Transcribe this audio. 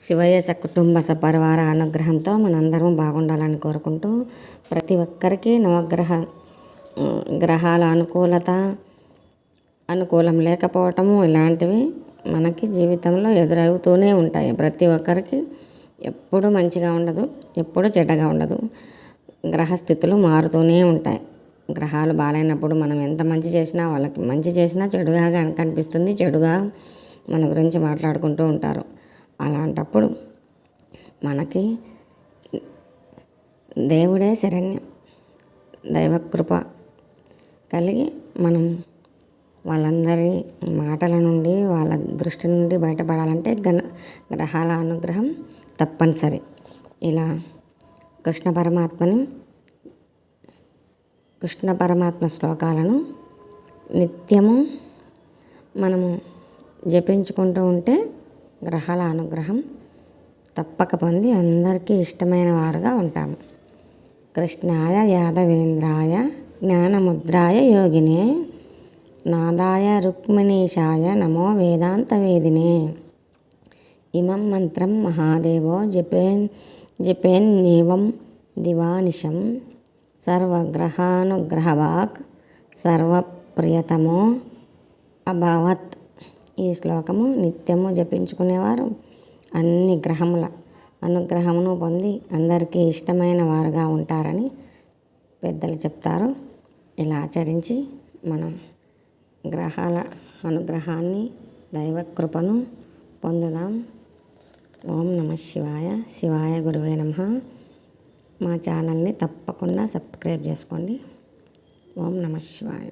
శివయ్య కుటుంబ సపరివార అనుగ్రహంతో మనందరం బాగుండాలని కోరుకుంటూ ప్రతి ఒక్కరికి నవగ్రహ గ్రహాల అనుకూలత అనుకూలం లేకపోవటము ఇలాంటివి మనకి జీవితంలో ఎదురవుతూనే ఉంటాయి. ప్రతి ఒక్కరికి ఎప్పుడు మంచిగా ఉండదు ఎప్పుడు చెడ్డగా ఉండదు. గ్రహస్థితులు మారుతూనే ఉంటాయి. గ్రహాలు బాగాలేనప్పుడు మనం ఎంత మంచి చేసినా వాళ్ళకి మంచి చేసినా చెడుగా కనిపిస్తుంది చెడుగా మన గురించి మాట్లాడుకుంటూ ఉంటారు. అలాంటప్పుడు మనకి దేవుడే శరణ్యం దైవకృప కలిగి మనం వాళ్ళందరి మాటల నుండి వాళ్ళ దృష్టి నుండి బయటపడాలంటే గణ గ్రహాల అనుగ్రహం తప్పనిసరి. ఇలా కృష్ణ పరమాత్మని కృష్ణ పరమాత్మ శ్లోకాలను నిత్యము మనము జపించుకుంటూ ఉంటే గ్రహాల అనుగ్రహం తప్పక పొంది అందరికీ ఇష్టమైన వారుగా ఉంటాము. కృష్ణాయ యాదవేంద్రాయ జ్ఞానముద్రాయ యోగినే నాదాయ రుక్మిణీషాయ నమో వేదాంత వేదినే. ఇమం మంత్రం మహాదేవో జపేన్ జపేన్నేవం దివానిశం. సర్వగ్రహానుగ్రహవాక్ సర్వప్రియతమో అభవత్. ఈ శ్లోకము నిత్యము జపించుకునేవారు. అన్ని గ్రహముల అనుగ్రహమును పొంది అందరికీ ఇష్టమైన వారుగా ఉంటారని పెద్దలు చెప్తారు. ఇలా ఆచరించి మనం గ్రహాల అనుగ్రహాన్ని దైవ కృపను పొందుదాం. ఓం నమ శివాయ. శివాయ గురువే నమ. మా ఛానల్ని తప్పకుండా సబ్స్క్రైబ్ చేసుకోండి. ఓం నమ శివాయ.